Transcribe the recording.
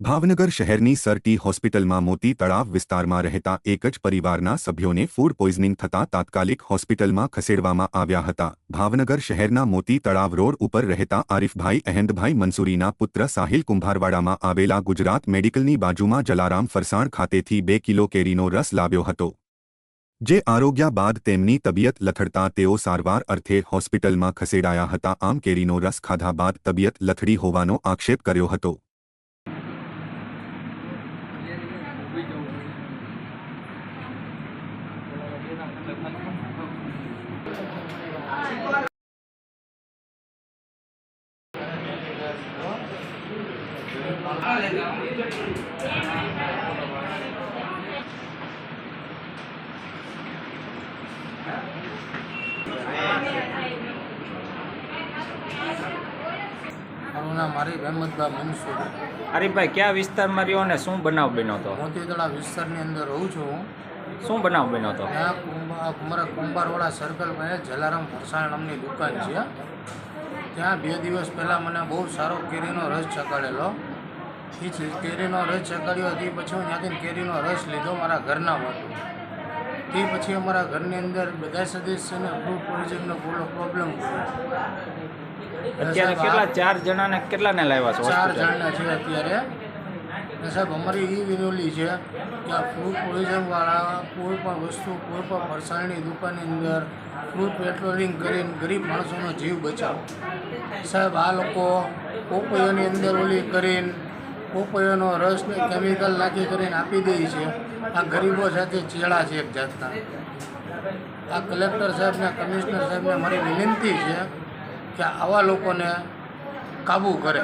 ભાવનગર શહેરની sir T હોસ્પિટલમાં મોતી તળાવ વિસ્તારમાં રહેતા એક જ પરિવારના સભ્યોને ફૂડ પોઈઝનિંગ થતાં તાત્કાલિક હોસ્પિટલમાં ખસેડવામાં આવ્યા હતા. ભાવનગર શહેરના મોતી તળાવ રોડ ઉપર રહેતા આરિફભાઈ અહેંદભાઈ મંસૂરીના પુત્ર સાહિલ કુંભારવાડામાં આવેલા ગુજરાત મેડિકલની બાજુમાં જલારામ ફરસાણ ખાતેથી બે કિલો કેરીનો રસ લાવ્યો હતો. જે આરોગ્ય બાદ તેમની તબિયત લથડતા તેઓ સારવાર અર્થે હોસ્પિટલમાં ખસેડાયા હતા. આમ કેરીનો રસ ખાધા બાદ તબિયત લથડી હોવાનો આક્ષેપ કર્યો હતો. આવી જવું પડે Yeah. નામ મારી અહેમદભાઈ મનસુર હરીફભાઈ કયા વિસ્તારમાં રહ્યો અને શું બનાવ બન્યો હતો? મોતીતળા વિસ્તારની અંદર રહું છું. હું શું બનાવ બન્યો હતો? ત્યાં કુંભા અમારા કુંભારવાડા સર્કલ પાસે જલારામ ફરસાણ નામની દુકાન છે. ત્યાં બે દિવસ પહેલાં મને બહુ સારો કેરીનો રસ ચકાડેલો એ કેરીનો રસ ચકાડ્યો તે પછી હું ત્યાંથી કેરીનો રસ લીધો મારા ઘરના માટે. તે પછી અમારા ઘરની અંદર બધા સદસ્યને ફૂડ પોઈઝનનો પૂરો પ્રોબ્લેમ અત્યારે કેટલા ચાર જણાને કેટલાને લાવ્યા છો ચાર જણના છે અત્યારે. ને સાહેબ અમારી એ વિનોલી છે કે આ ફ્રૂટ પોલ્યુશનવાળા કોઈ પણ વસ્તુ કોઈ પણ ફરસાણની દુકાનની અંદર ફ્રૂટ પેટ્રોલિંગ કરીને ગરીબ માણસોનો જીવ બચાવો. સાહેબ આ લોકો પોપૈયાની અંદર ઓલી કરીને પોપૈયાનો રસ ને કેમિકલ નાખી કરીને આપી દે છે. આ ગરીબો સાથે ચેડા છે એક જાતના. આ કલેક્ટર સાહેબને કમિશનર સાહેબને મારી વિનંતી છે કે આવા લોકોને કાબૂ કરે.